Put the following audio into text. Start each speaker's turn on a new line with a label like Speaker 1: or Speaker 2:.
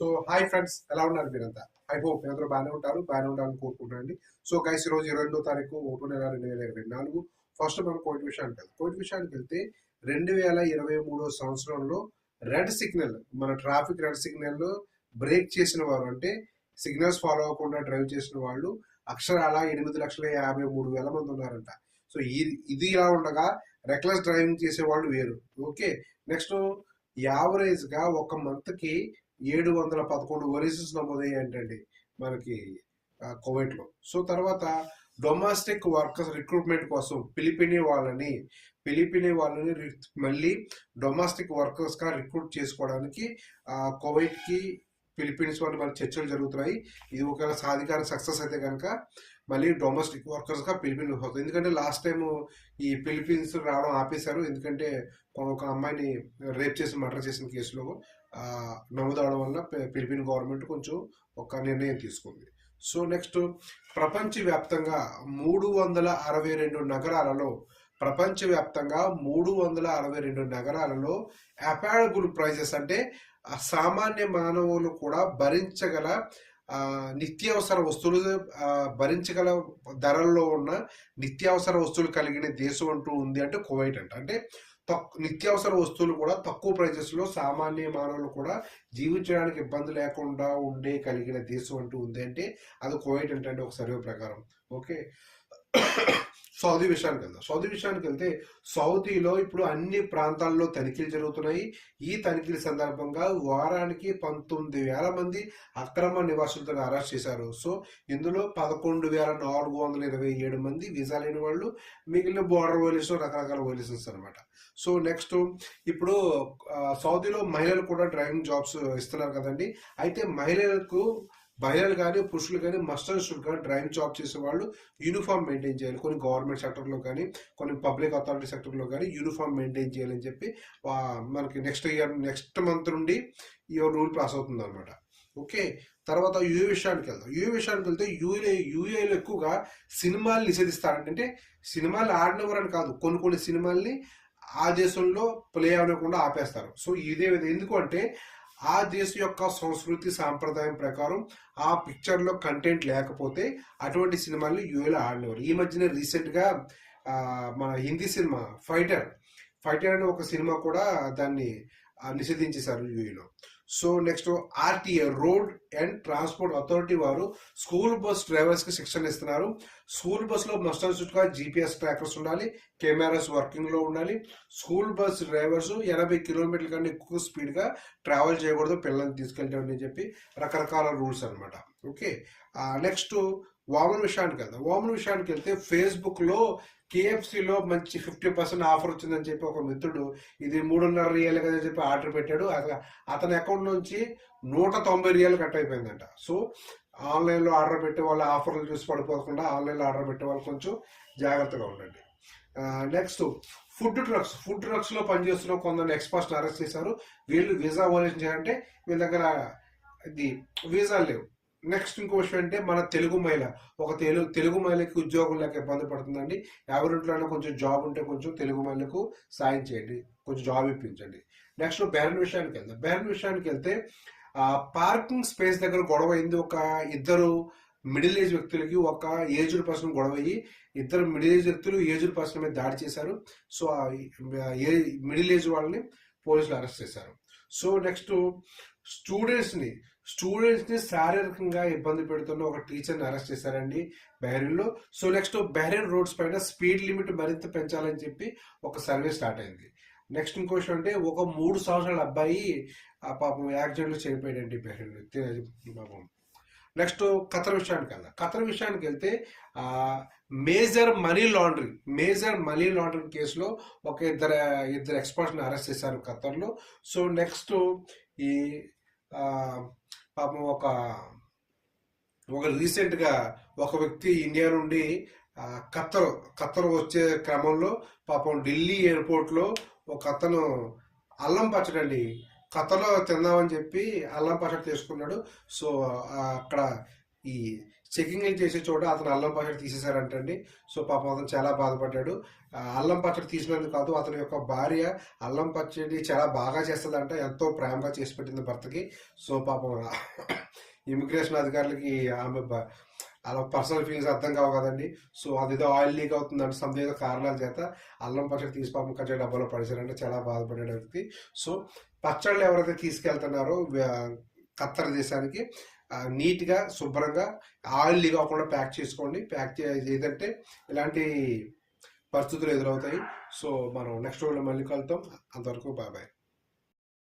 Speaker 1: So hi friends ఎలా ఉన్నారు మీరంతా? ఐ హోప్ అందరూ బాగానే ఉంటారు బాగానే ఉండాలని కోరుకుంటానండి సో గైస్ ఈరోజు ఇరవై రెండో తారీఖు ఒకటో నెల రెండు వేల ఇరవై నాలుగు. ఫస్ట్ మనం కోవిడ్ విషయానికి వెళ్తాం కోవిడ్ విషయానికి వెళ్తే రెండు వేల ఇరవై మూడో సంవత్సరంలో రెడ్ సిగ్నల్ మన ట్రాఫిక్ రెడ్ సిగ్నల్ బ్రేక్ చేసిన వారు అంటే సిగ్నల్స్ ఫాలో అవ్వకుండా డ్రైవ్ చేసిన వాళ్ళు అక్షరాల ఎనిమిది లక్షల యాభై మూడు వేల మంది ఉన్నారంట. సో ఇది ఇది ఇలా ఉండగా రెక్లెస్ డ్రైవింగ్ చేసే వాళ్ళు వేరు. ఓకే నెక్స్ట్ యావరేజ్గా ఒక మంత్కి ఏడు వందల పదకొండు వరీసెస్ నమోదయ్యాయంటండి మనకి కోవిడ్ సో తర్వాత డొమెస్టిక్ వర్కర్స్ రిక్రూట్మెంట్ కోసం పిలిపిని వాళ్ళని పిలిపిని వాళ్ళని మళ్ళీ డొమెస్టిక్ వర్కర్స్గా రిక్రూట్ చేసుకోవడానికి కోవిడ్ ఫిలిపీన్స్ ఫిలిప్పీన్స్ వాళ్ళు మన చర్చలు జరుగుతున్నాయి. ఇది ఒకవేళ సాధికార సక్సెస్ అయితే కనుక మళ్ళీ డొమెస్టిక్ వర్కర్స్గా ఫిలిపీన్స్ వస్తుంది ఎందుకంటే లాస్ట్ టైం ఈ ఫిలిపీన్స్ రావడం ఆపేశారు. ఎందుకంటే ఒక అమ్మాయిని రేప్ చేసి మర్డర్ చేసిన కేసులో ఆ, వల్ల ఫిలిపిన్ గవర్నమెంట్ కొంచెం ఒక నిర్ణయం తీసుకుంది. సో నెక్స్ట్ ప్రపంచవ్యాప్తంగా మూడు వందల అరవై రెండు నగరాలలో ప్రపంచవ్యాప్తంగా మూడు వందల అరవై రెండు నగరాలలో అఫోర్డబుల్ ప్రైజెస్ అంటే సామాన్య మానవులు కూడా భరించగల నిత్యావసర వస్తువులు భరించగల ధరల్లో ఉన్న నిత్యావసర వస్తువులు కలిగిన దేశం అంటూ ఉంది అంటే కువైట్ అంట. అంటే తక్కు నిత్యావసర వస్తువులు కూడా తక్కువ ప్రైజెస్లో సామాన్య మానవులు కూడా జీవించడానికి ఇబ్బంది లేకుండా ఉండే కలిగిన దేశం అంటూ ఉంది. అంటే అది కువైట్ అంటే ఒక సర్వే ప్రకారం. ఓకే? సౌదీ విషయానికి వెళ్దాం. సౌదీ విషయానికి వెళ్తే సౌదీలో ఇప్పుడు అన్ని ప్రాంతాల్లో తనిఖీలు జరుగుతున్నాయి. ఈ తనిఖీల సందర్భంగా వారానికి పంతొమ్మిది వేల మంది అక్రమ నివాసులతో అరెస్ట్ చేశారు. సో ఇందులో పదకొండు వేల నాలుగు వందల ఇరవై ఏడు మంది వీసా లేని వాళ్ళు మిగిలిన బోర్డర్ వైలేషన్ రకరకాల వైలేషన్స్ అనమాట సో నెక్స్ట్ ఇప్పుడు సౌదీలో మహిళలు కూడా డ్రైవింగ్ జాబ్స్ ఇస్తున్నారు కదండి. అయితే మహిళలకు మహిళలు కానీ పురుషులు కానీ మస్టర్ షుడ్ డ్రైవింగ్ జాబ్ చేసే వాళ్ళు యూనిఫామ్ మెయింటైన్ చేయాలి. కొన్ని గవర్నమెంట్ సెక్టర్లో కానీ కొన్ని పబ్లిక్ అథారిటీ సెక్టర్లో కానీ యూనిఫామ్ మెయింటైన్ చేయాలని చెప్పి మనకి నెక్స్ట్ ఇయర్ నెక్స్ట్ మంత్ నుండి ఈ రూల్ పాస్ అవుతుంది అనమాట ఓకే? తర్వాత యూఏ విషయానికి వెళ్దాం. యూఏ విషయానికి వెళ్తే యూఏ యూఏలో ఎక్కువగా సినిమాలు నిషేధిస్తారంటే అంటే సినిమాలు ఆడినవరని కాదు కొన్ని కొన్ని సినిమాల్ని ఆ దేశంలో ప్లే అవ్వకుండా ఆపేస్తారు. సో ఇదే విధంగా ఎందుకు అంటే ఆ దేశం యొక్క సంస్కృతి సాంప్రదాయం ప్రకారం ఆ పిక్చర్లో కంటెంట్ లేకపోతే అటువంటి సినిమాలు యూఏలో ఆడినవారు ఈ మధ్యన రీసెంట్గా మన హిందీ సినిమా ఫైటర్ ఫైటర్ అనే ఒక సినిమా కూడా దాన్ని నిషేధించేశారు యూఏలో so next RTA road and transport authority వారు స్కూల్ బస్ డ్రైవర్స్కి శిక్షణ ఇస్తున్నారు. స్కూల్ బస్లో మస్టర్ అండ్ జీపీఎస్ ట్రాకర్స్ ఉండాలి కెమెరాస్ వర్కింగ్లో ఉండాలి. స్కూల్ బస్ డ్రైవర్స్ ఎనభై కిలోమీటర్ల కన్నా ఎక్కువ స్పీడ్గా ట్రావెల్ చేయకూడదు పిల్లల్ని తీసుకెళ్ళడం అని చెప్పి రకరకాల రూల్స్ అనమాట ఓకే. నెక్స్ట్ వామన్ విషయానికి వెళ్దాం. వామన్ విషయానికి వెళ్తే ఫేస్బుక్లో లో మంచి ఫిఫ్టీ పర్సెంట్ ఆఫర్ వచ్చిందని చెప్పి ఒక మిత్రుడు ఇది మూడున్నర రియల్ కదా అని చెప్పి ఆర్డర్ పెట్టాడు. అసలు అతని అకౌంట్ నుంచి నూట తొంభై రియల్ కట్ అయిపోయిందంట. సో ఆన్లైన్లో ఆర్డర్ పెట్టే వాళ్ళు ఆఫర్లు చూసి పడిపోకుండా ఆన్లైన్లో ఆర్డర్ పెట్టే వాళ్ళు కొంచెం జాగ్రత్తగా ఉండండి. Next food trucks. ఫుడ్ ట్రక్స్లో పనిచేస్తున్న కొందరు ఎక్స్పర్ట్స్ అరెస్ట్ చేశారు. వీళ్ళు వీసా ఓలేషన్ చేయాలంటే వీళ్ళ దగ్గర ఇది వీసాలు లేవు. నెక్స్ట్ ఇంకో విషయం అంటే మన తెలుగు మహిళ. ఒక తెలుగు తెలుగు మహిళకి ఉద్యోగం లేక ఇబ్బంది పడుతుందండి. ఎవరింట్లోనే కొంచెం జాబ్ ఉంటే కొంచెం తెలుగు మహిళకు సాయం చేయండి. కొంచెం జాబ్ ఇప్పించండి. నెక్స్ట్ బెహరన్ విషయానికి వెళ్దాం. బెహరన్ విషయానికి వెళ్తే పార్కింగ్ స్పేస్ దగ్గర గొడవ అయింది ఒక ఇద్దరు మిడిల్ ఏజ్ వ్యక్తులకి ఒక ఏజ్డ్ పర్సన్ గొడవ అయ్యి ఇద్దరు మిడిల్ ఏజ్ వ్యక్తులు ఏజ్డ్ పర్సన్ మీద దాడి చేశారు. సో ఏ మిడిల్ ఏజ్ వాళ్ళని పోలీసులు అరెస్ట్ చేశారు. సో నెక్స్ట్ స్టూడెంట్స్ని స్టూడెంట్స్ని స్టూడెంట్స్ని శారీరకంగా ఇబ్బంది పెడుతున్న ఒక టీచర్ని అరెస్ట్ చేశారండి బహ్రెయిన్లో సో నెక్స్ట్ బహ్రెయిన్ రోడ్స్ పైన స్పీడ్ లిమిట్ మరింత పెంచాలని చెప్పి ఒక సర్వే స్టార్ట్ అయింది. నెక్స్ట్ ఇంకో విషయం అంటే ఒక మూడు సంవత్సరాల అబ్బాయి ఆ పాపం యాక్సిడెంట్లో చనిపోయాడండి బహ్రెయిన్ పాపం. నెక్స్ట్ ఖతర్ విషయానికి వెళ్దాం. ఖతర్ విషయానికి వెళ్తే major money laundering major money laundering కేసులో ఒక ఇద్దరు ఇద్దరు ఎక్స్పర్ట్స్ని అరెస్ట్ చేశారు ఖతర్లో. సో నెక్స్ట్ ఈ పాపం ఒక ఒక రీసెంట్గా ఒక వ్యక్తి ఇండియా నుండి ఖత్తర్ ఖత్తర్ వచ్చే క్రమంలో పాపం ఢిల్లీ ఎయిర్పోర్ట్లో ఒక అతను అల్లం పచ్చడండి ఖత్తర్లో తిందామని చెప్పి అల్లం పచ్చడి తీసుకున్నాడు. సో అక్కడ ఈ చెకింగ్ చేసే చోట అతను అల్లం పచ్చడి తీసేశారంటండి. సో పాపం అతను చాలా బాధపడ్డాడు. అల్లం పచ్చడి తీసినందుకు కాదు అతని యొక్క భార్య అల్లం పచ్చడి చాలా బాగా చేస్తుందంట ఎంతో ప్రేమగా చేసి పెట్టింది భర్తకి. సో పాపం ఇమిగ్రేషన్ అధికారులకి ఆమె అలా పర్సనల్ ఫీలింగ్స్ అర్థం కావు కదండి. సో అదేదో ఆయిల్ లీక్ అవుతుందంటే సమ్ ఏదో కారణాల చేత అల్లం పచ్చడి తీసి పాపం కచ్చే డబ్బాలో పడేశారంటే చాలా బాధపడే వ్యక్తి. సో పచ్చళ్ళు ఎవరైతే తీసుకెళ్తున్నారో కత్తర ఖత్తర్ దేశానికి నీట్గా శుభ్రంగా ఆయిల్ కాకుండా ప్యాక్ చేసుకోండి. ప్యాక్ చే ఏదంటే ఇలాంటి పరిస్థితులు ఎదురవుతాయి. సో మనం నెక్స్ట్ రోజులో మళ్ళీ కలుద్దాం. అంతవరకు బాబాయ్